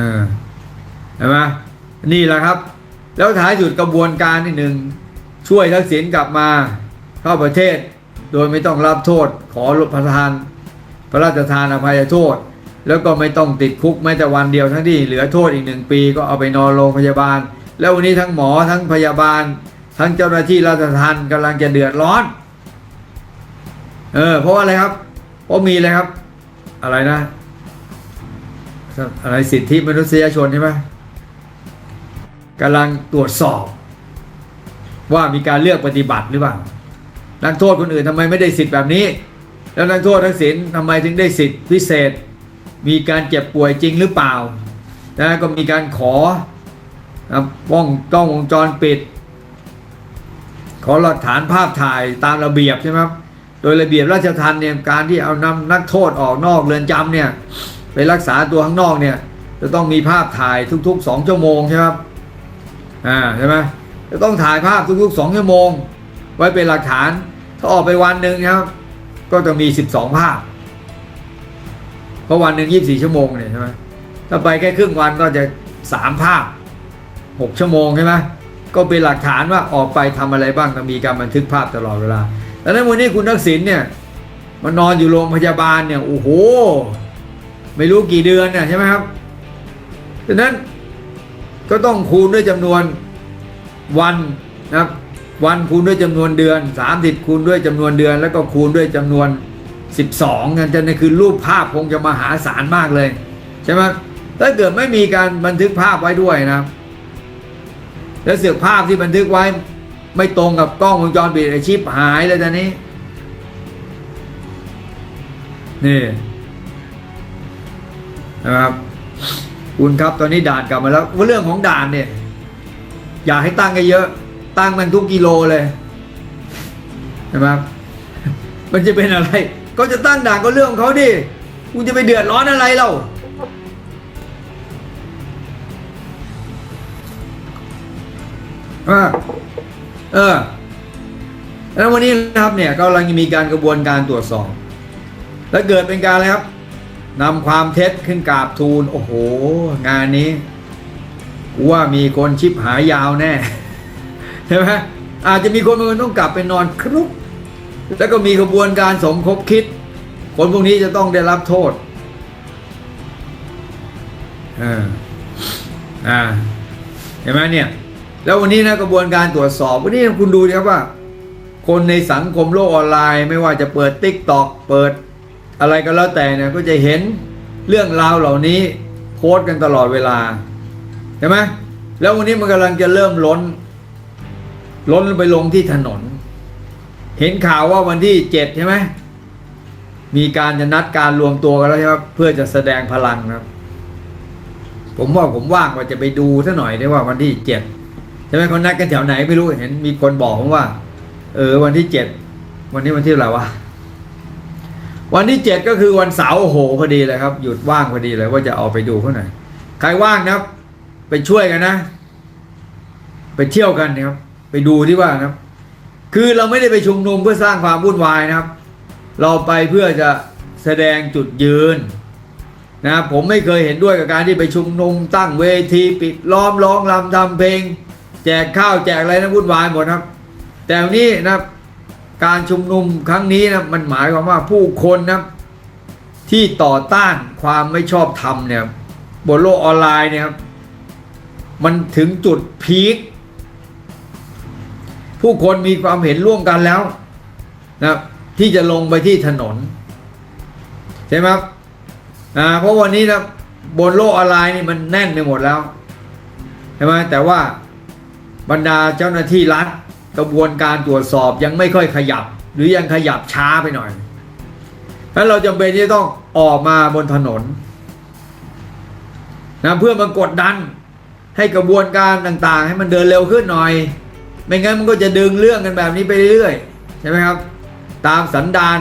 เออเห็นไหมนี่แหละครับ แล้วท้ายสุดกระบวนการที่หนึ่งช่วยทักษิณกลับมาเข้าประเทศ โดยไม่ต้องรับโทษขอรับประทาน พระราชทานอภัยโทษ แล้วก็ไม่ต้องติดคุกแม้แต่วันเดียวทั้งที่เหลือโทษอีกหนึ่งปีก็เอาไปนอนโรงพยาบาล แล้ววันนี้ทั้งหมอทั้งพยาบาล ทั้งเจ้าหน้าที่ราชทัณฑ์กำลังจะเดือดร้อนเออเพราะว่าอะไรครับเพราะมีอะไรครับ อะไรนะ อะไรสิทธิมนุษยชนใช่ไหมกำลังตรวจสอบ ว่ามีการเลือกปฏิบัติหรือเปล่านักโทษคนอื่นทำไมไม่ได้สิทธิ์แบบนี้ แล้วนักโทษทักษิณทำไมถึงได้สิทธิพิเศษ มีการเจ็บป่วยจริงหรือเปล่านะก็มีการขอป้องกล้องวงจรปิด ขอหลักฐานภาพถ่ายตามระเบียบใช่ไหมครับโดยระเบียบราชทัณฑ์เนี่ยการที่เอานำนักโทษออกนอกเรือนจำเนี่ย ไปรักษาตัวข้างนอกเนี่ย จะต้องมีภาพถ่ายทุกๆ2ชั่วโมงใช่ไหมครับอ่าใช่ไหมจะต้องถ่ายภาพทุกๆ2ชั่วโมง ไว้เป็นหลักฐาน ถ้าออกไปวันหนึ่งนะครับ ก็จะมี 12 ภาพ เพราะวันหนึ่ง24 ชั่วโมงเนี่ยใช่ไหมถ้าไปแค่ครึ่งวันก็จะ 3 ภาพ 6 ชั่วโมงใช่ไหมก็เป็นหลักฐานว่าออกไปทำอะไรบ้างก็มีการบันทึกภาพตลอดเวลาดังนั้นวันนี้คุณทักษิณเนี่ยมานอนอยู่โรงพยาบาลเนี่ยโอ้โห ไม่รู้กี่เดือนน่ะใช่ไหมครับดังนั้นก็ต้องคูณด้วยจำนวนวันนะครับ วันคูณด้วยจำนวนเดือน 30 คูณด้วยจำนวนเดือน แล้วก็คูณด้วยจำนวน 12นั่นจะนั่นคือรูปภาพคงจะมหาศาลมากเลยใช่ไหมถ้าเกิดไม่มีการบันทึกภาพไว้ด้วยนะครับ แล้วเสือกภาพที่บันทึกไว้ ไม่ตรงกับกล้องวงจรปิดไอชิปหายเลยตอนนี้นี่ นะครับ คุณครับตอนนี้ด่านกลับมาแล้วว่าเรื่องของด่านเนี่ย อยากให้ตั้งกันเยอะ ตั้งมันทุกกิโลเลยใช่ไหมครับมันจะเป็นอะไร ก็จะตั้งด่านก็เรื่องของเขาดิคุณจะไปเดือดร้อนอะไรเล่าเออเออ แล้ววันนี้นะครับเนี่ยก็กำลังมีการกระบวนการตรวจสอบ แล้วเกิดเป็นการอะไรครับ นำความเท็จขึ้นกราบทูล โอ้โห งานนี้ ว่ามีคนชิบหายยาวแน่ ใช่ไหมอาจจะมีคนบางคนต้องกลับไปนอนครุก แล้วก็มีกระบวนการสมคบคิด คนพวกนี้จะต้องได้รับโทษอ่าอ่าเห็นไหมเนี่ย แล้ววันนี้นะกระบวนการตรวจสอบ วันนี้คุณดูนะครับว่า คนในสังคมโลกออนไลน์ ไม่ว่าจะเปิดติ๊กตอกเปิด อะไรก็แล้วแต่เนี่ยก็จะเห็นเรื่องราวเหล่านี้โพสต์กันตลอดเวลาใช่ไหมแล้ววันนี้มันกำลังจะเริ่มล้น ล้นไปลงที่ถนน เห็นข่าวว่าวันที่เจ็ดใช่ไหมมีการจะนัดการรวมตัวกันแล้วใช่ไหมเพื่อจะแสดงพลังครับ ผมว่าผมว่างว่าจะไปดูซะหน่อยได้ว่าวันที่เจ็ดใช่ไหมเขานัดกันแถวไหนไม่รู้เห็นมีคนบอกผมว่า เออวันที่เจ็ดวันนี้วันที่อะไรวะ วันที่เจ็ดก็คือวันเสาร์โอ้โหพอดีเลยครับ หยุดว่างพอดีเลยว่าจะเอาไปดูเขาหน่อยใครว่างนะครับ ไปช่วยกันนะ ไปเที่ยวกันนะครับ ไปดูที่ว่านะครับ คือเราไม่ได้ไปชุมนุมเพื่อสร้างความวุ่นวายนะครับ เราไปเพื่อจะแสดงจุดยืนนะครับผมไม่เคยเห็นด้วยกับการที่ไปชุมนุมตั้งเวทีปิดล้อมร้องรำทำเพลง แจกข้าวแจกอะไรนะวุ่นวายหมดครับ แต่วันนี้นะครับ การชุมนุมครั้งนี้นะมันหมายความว่าผู้คนนะที่ต่อต้านความไม่ชอบธรรมเนี่ยบนโลกออนไลน์เนี่ยมันถึงจุดพีคผู้คนมีความเห็นร่วมกันแล้วนะที่จะลงไปที่ถนนใช่ไหมครับเพราะวันนี้นะบนโลกออนไลน์นี่มันแน่นไปหมดแล้วใช่ไหมแต่ว่าบรรดาเจ้าหน้าที่รัฐ กระบวนการตรวจสอบยังไม่ค่อยขยับ หรือยังขยับช้าไปหน่อยนั้นเราจำเป็นที่ต้องออกมาบนถนนนะเพื่อมากดดันให้กระบวนการต่างๆ ให้มันเดินเร็วขึ้นหน่อย ไม่งั้นมันก็จะดึงเรื่องกันแบบนี้ไปเรื่อยๆใช่ไหมครับ ตามสันดาน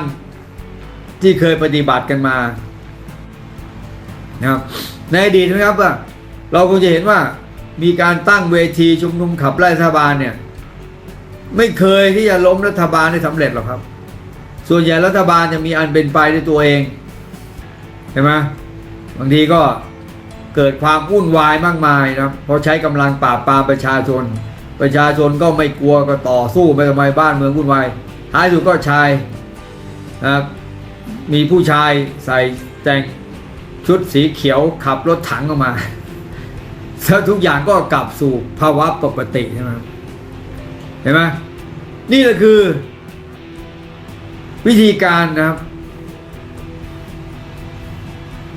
ที่เคยปฏิบัติกันมานะครับในอดีตนะครับเราคงจะเห็นว่ามีการตั้งเวทีชุมนุมขับไล่รัฐบาลเนี่ย ไม่เคยที่จะล้มรัฐบาลได้สำเร็จหรอกครับ ส่วนใหญ่รัฐบาลจะมีอันเป็นไปด้วยตัวเองใช่ไหมบางทีก็เกิดความวุ่นวายมากมายนะเพราะใช้กำลังปราบปรามประชาชน ประชาชนก็ไม่กลัวก็ต่อสู้ไปทำไมบ้านเมืองวุ่นวายท้ายสุดก็ชายนะมีผู้ชายใส่แต่งชุดสีเขียวขับรถถังออกมาแล้วทุกอย่างก็กลับสู่ภาวะปกติใช่ไหม เห็นไหมนี่แหละคือ วิธีการนะครับ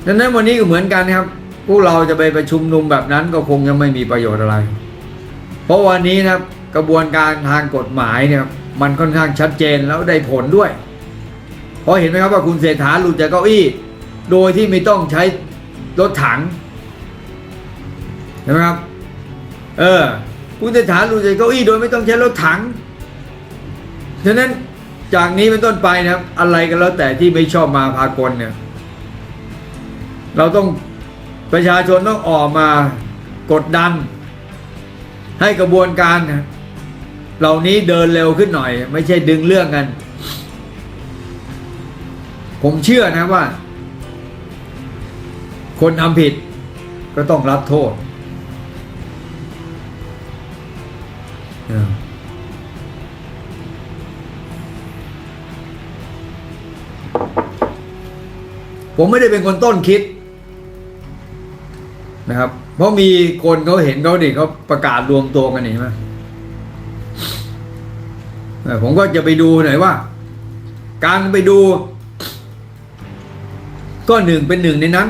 ดังนั้นวันนี้ก็เหมือนกันนะครับ พวกเราจะไปประชุมนุมแบบนั้นก็คงยังไม่มีประโยชน์อะไร เพราะวันนี้นะครับกระบวนการทางกฎหมายเนี่ยมันค่อนข้างชัดเจนแล้วได้ผลด้วย เพราะเห็นไหมครับว่าคุณเศรษฐาหลุดจากเก้าอี้ โดยที่ไม่ต้องใช้รถถังเห็นไหมครับ เออ คุณเศรษฐาหลุดจากเก้าอี้โดยไม่ต้องใช้รถถัง ฉะนั้นจากนี้เป็นต้นไปนะครับ อะไรก็แล้วแต่ที่ไม่ชอบมาพากลเนี่ย เราต้องประชาชนต้องออกมากดดัน ให้กระบวนการเหล่านี้เดินเร็วขึ้นหน่อย ไม่ใช่ดึงเรื่องกัน ผมเชื่อนะว่า คนทำผิดก็ต้องรับโทษ ผมไม่ได้เป็นคนต้นคิดนะครับ เพราะมีคนเขาเห็นเขาดิเขาประกาศรวมตัวกันนี่ไหมผมก็จะไปดูหน่อยว่า การไปดู ก็หนึ่งเป็นหนึ่งในนั้น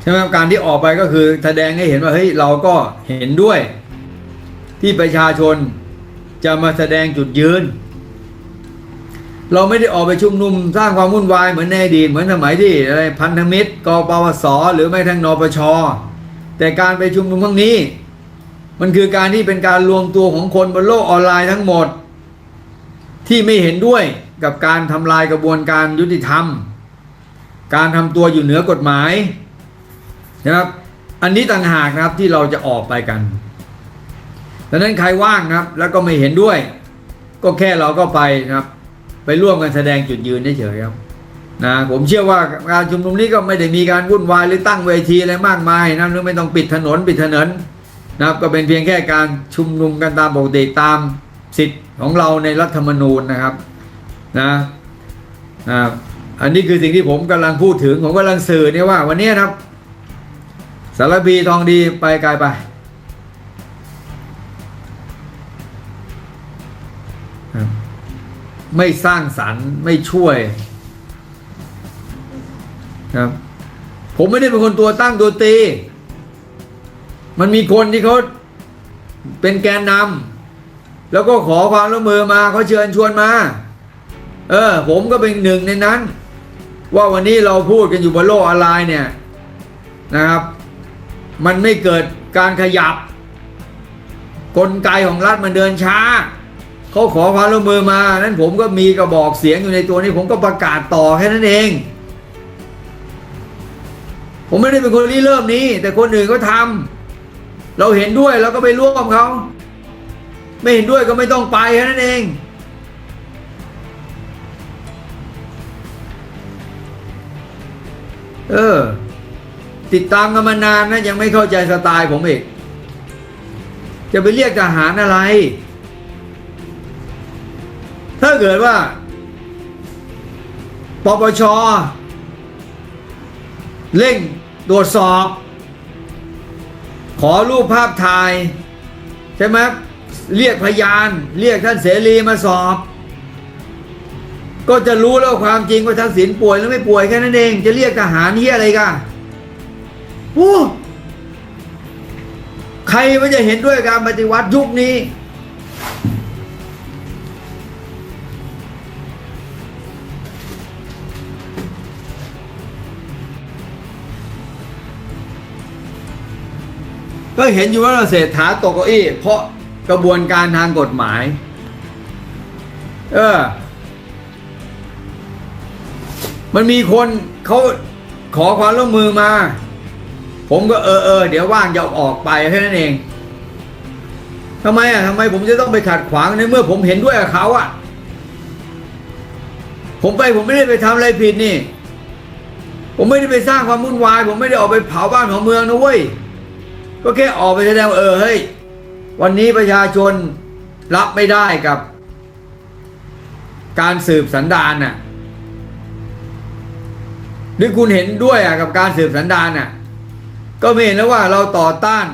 ใช่ไหมการที่ออกไปก็คือแสดงให้เห็นว่าเฮ้ยเราก็เห็นด้วย ที่ประชาชนจะมาแสดงจุดยืน เราไม่ได้ออกไปชุมนุมสร้างความวุ่นวายเหมือนในอดีตเหมือนสมัยที่อะไรพันธมิตรกปวสหรือไม่ทั้งนปช แต่การไปชุมนุมครั้งนี้ มันคือการที่เป็นการรวมตัวของคนบนโลกออนไลน์ทั้งหมด ที่ไม่เห็นด้วยกับการทำลายกระบวนการยุติธรรม การทำตัวอยู่เหนือกฎหมายนะครับ อันนี้ต่างหากนะครับที่เราจะออกไปกัน ดังนั้นใครว่างนะครับ แล้วก็ไม่เห็นด้วย ก็แค่เราก็ไปนะครับ ไปร่วมกันแสดงจุดยืนเฉยๆครับนะผมเชื่อว่าการชุมนุมนี้ก็ไม่ได้มีการวุ่นวายหรือตั้งเวทีอะไรมากมายนะหรือไม่ต้องปิดถนนปิดถนนนะครับก็เป็นเพียงแค่การชุมนุมกันตามปกติตามสิทธิ์ของเราในรัฐธรรมนูญนะครับนะนะอันนี้คือสิ่งที่ผมกำลังพูดถึงผมกำลังสื่อเนี่ยว่าวันนี้นะครับสารพีทองดีไปไกลไป ไม่สร้างสรรค์ไม่ช่วยครับผมไม่ได้เป็นคนตัวตั้งตัวตี มันมีคนที่เขาเป็นแกนนำแล้วก็ขอความร่วมมือมาเขาเชิญชวนมา เออ ผมก็เป็นหนึ่งในนั้น ว่าวันนี้เราพูดกันอยู่บนโลกออนไลน์เนี่ยนะครับ มันไม่เกิดการขยับ กลไกของรัฐมันเดินช้า เขาขอความร่วมมือมา นั้นผมก็มีกระบอกเสียงอยู่ในตัวนี้ ผมก็ประกาศต่อแค่นั้นเอง ผมไม่ได้เป็นคนริเริ่มนี้ แต่คนอื่นก็ทำเราเห็นด้วยเราก็ไปร่วมเขา ไม่เห็นด้วยก็ไม่ต้องไปแค่นั้นเอง เออ ติดตามกันมานานนะยังไม่เข้าใจสไตล์ผมอีก จะไปเรียกทหารอะไร ถ้าเกิดว่าปปชเร่งตรวจสอบ ขอรูปภาพถ่าย ใช่ไหมเรียกพยาน เรียกท่านเสรีมาสอบ ก็จะรู้แล้วความจริงว่าทักษิณป่วยหรือไม่ป่วยแค่นั้นเอง จะเรียกทหารเฮียอะไรกันโอ้ใครมันจะเห็นด้วยการปฏิวัติยุคนี้ ก็เห็นอยู่ว่าเศรษฐาตกเก้าอี้ เพราะกระบวนการทางกฎหมาย เออ มันมีคนเขาขอความร่วมมือมา ผมก็เออเออเดี๋ยวว่างจะออกไปแค่นั้นเองทำไมอะทำไมผมจะต้องไปขัดขวางในเมื่อผมเห็นด้วยกับเขาอะ ผมไปผมไม่ได้ไปทำอะไรผิดนี่ ผมไม่ได้ไปสร้างความวุ่นวาย ผมไม่ได้ออกไปเผาบ้านของเมืองนะเว้ย ก็แค่ออกไปแสดงเออเฮ้ยวันนี้ประชาชนรับไม่ได้กับ การสืบสันดานน่ะหรือคุณเห็นด้วยอะกับการสืบสันดานน่ะก็ไม่เห็นแล้วว่าเราต่อต้าน